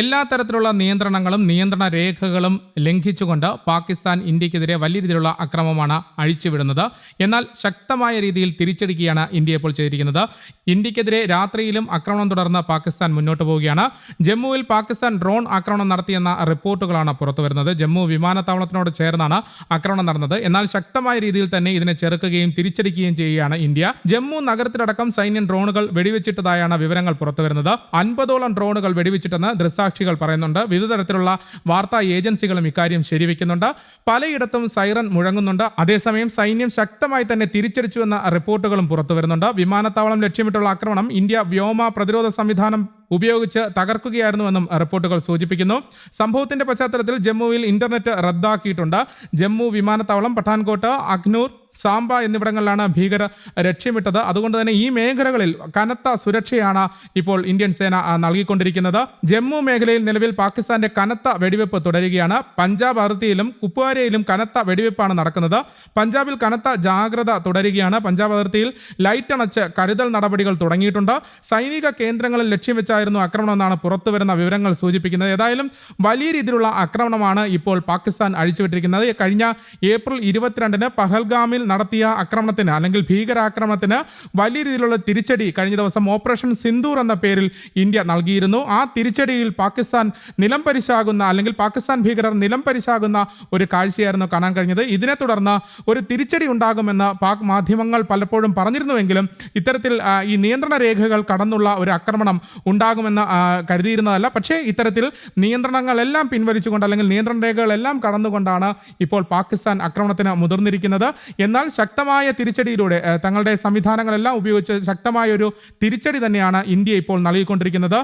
എല്ലാ തരത്തിലുള്ള നിയന്ത്രണങ്ങളും നിയന്ത്രണ രേഖകളും ലംഘിച്ചുകൊണ്ട് പാകിസ്ഥാൻ ഇന്ത്യക്കെതിരെ വലിയ രീതിയിലുള്ള അക്രമമാണ് അഴിച്ചുവിടുന്നത്. എന്നാൽ ശക്തമായ രീതിയിൽ തിരിച്ചടിക്കുകയാണ് ഇന്ത്യ ഇപ്പോൾ ചെയ്തിരിക്കുന്നത്. ഇന്ത്യക്കെതിരെ രാത്രിയിലും ആക്രമണം തുടർന്ന് പാകിസ്ഥാൻ മുന്നോട്ട് പോവുകയാണ്. ജമ്മുവിൽ പാകിസ്ഥാൻ ഡ്രോൺ ആക്രമണം നടത്തിയെന്ന റിപ്പോർട്ടുകളാണ് പുറത്തുവരുന്നത് ജമ്മു വിമാനത്താവളത്തിനോട് ചേർന്നാണ് ആക്രമണം നടന്നത്. എന്നാൽ ശക്തമായ രീതിയിൽ തന്നെ ഇതിനെ ചെറുക്കുകയും തിരിച്ചടിക്കുകയും ചെയ്യുകയാണ് ഇന്ത്യ. ജമ്മു നഗരത്തിലടക്കം സൈന്യം ഡ്രോണുകൾ വെടിവെച്ചിട്ടതായാണ് വിവരങ്ങൾ പുറത്തുവരുന്നത് അൻപതോളം ഡ്രോണുകൾ വെടിവെച്ചിട്ടെന്ന് ദൃക്സാക്ഷികൾ പറയുന്നുണ്ട്. വിവിധ തരത്തിലുള്ള വാർത്താ ഏജൻസികളും ഇക്കാര്യം ശരിവെക്കുന്നുണ്ട്. പലയിടത്തും സൈറൻ മുഴങ്ങുന്നുണ്ട്. അതേസമയം സൈന്യം ശക്തമായി തന്നെ തിരിച്ചടിച്ചുവെന്ന റിപ്പോർട്ടുകളും പുറത്തു വരുന്നുണ്ട്. വിമാനത്താവളം ലക്ഷ്യമിട്ടുള്ള ആക്രമണം ഇന്ത്യ വ്യോമ പ്രതിരോധ സംവിധാനം ഉപയോഗിച്ച് തകർക്കുകയായിരുന്നുവെന്നും റിപ്പോർട്ടുകൾ സൂചിപ്പിക്കുന്നു. സംഭവത്തിന്റെ പശ്ചാത്തലത്തിൽ ജമ്മുവിൽ ഇന്റർനെറ്റ് റദ്ദാക്കിയിട്ടുണ്ട്. ജമ്മു വിമാനത്താവളം പഠാൻകോട്ട് അഖ്നൂർ സാംബ എന്നിവിടങ്ങളിലാണ് ഭീകരർ ലക്ഷ്യമിട്ടത് അതുകൊണ്ട് തന്നെ ഈ മേഖലകളിൽ കനത്ത സുരക്ഷയാണ് ഇപ്പോൾ ഇന്ത്യൻ സേന നൽകിക്കൊണ്ടിരിക്കുന്നത്. ജമ്മു മേഖലയിൽ നിലവിൽ പാകിസ്ഥാന്റെ കനത്ത വെടിവെപ്പ് തുടരുകയാണ്. പഞ്ചാബ് അതിർത്തിയിലും കുപ്വാരയിലും കനത്ത വെടിവെപ്പാണ് നടക്കുന്നത്. പഞ്ചാബിൽ കനത്ത ജാഗ്രത തുടരുകയാണ്. പഞ്ചാബ് അതിർത്തിയിൽ ലൈറ്റ് അണച്ച് കരുതൽ നടപടികൾ തുടങ്ങിയിട്ടുണ്ട്. സൈനിക കേന്ദ്രങ്ങളിൽ ലക്ഷ്യം വെച്ചായിരുന്നു ആക്രമണം എന്നാണ് പുറത്തുവരുന്ന വിവരങ്ങൾ സൂചിപ്പിക്കുന്നത്. ഏതായാലും വലിയ രീതിയിലുള്ള ആക്രമണമാണ് ഇപ്പോൾ പാകിസ്ഥാൻ അഴിച്ചുവിട്ടിരിക്കുന്നത്. കഴിഞ്ഞ ഏപ്രിൽ ഇരുപത്തിരണ്ടിന് പഹൽഗാമിൽ നടത്തിയ ആക്രമണത്തിന് അല്ലെങ്കിൽ ഭീകരാക്രമണത്തിന് വലിയ രീതിയിലുള്ള തിരിച്ചടി കഴിഞ്ഞ ദിവസം ഓപ്പറേഷൻ സിന്ദൂർ എന്ന പേരിൽ ഇന്ത്യ നൽകിയിരുന്നു. ആ തിരിച്ചടിയിൽ പാകിസ്ഥാൻ നിലം പരിശാകുന്ന അല്ലെങ്കിൽ പാകിസ്ഥാൻ ഭീകരർ നിലം പരിശാകുന്ന ഒരു കാഴ്ചയായിരുന്നു കാണാൻ കഴിഞ്ഞത്. ഇതിനെ തുടർന്ന് ഒരു തിരിച്ചടി ഉണ്ടാകുമെന്ന് പാക് മാധ്യമങ്ങൾ പലപ്പോഴും പറഞ്ഞിരുന്നുവെങ്കിലും ഇത്തരത്തിൽ ഈ നിയന്ത്രണ രേഖകൾ കടന്നുള്ള ഒരു ആക്രമണം ഉണ്ടാകുമെന്ന് കരുതിയിരുന്നതല്ല. പക്ഷേ ഇത്തരത്തിൽ നിയന്ത്രണങ്ങളെല്ലാം പിൻവലിച്ചുകൊണ്ട് അല്ലെങ്കിൽ നിയന്ത്രണ രേഖകളെല്ലാം കടന്നുകൊണ്ടാണ് ഇപ്പോൾ പാകിസ്ഥാൻ ആക്രമണത്തിന് മുതിർന്നിരിക്കുന്നത്. എന്നാൽ ശക്തമായ തിരിച്ചടിയിലൂടെ തങ്ങളുടെ സംവിധാനങ്ങളെല്ലാം ഉപയോഗിച്ച് ശക്തമായ ഒരു തിരിച്ചടി തന്നെയാണ് ഇന്ത്യ ഇപ്പോൾ നൽകിക്കൊണ്ടിരിക്കുന്നത്.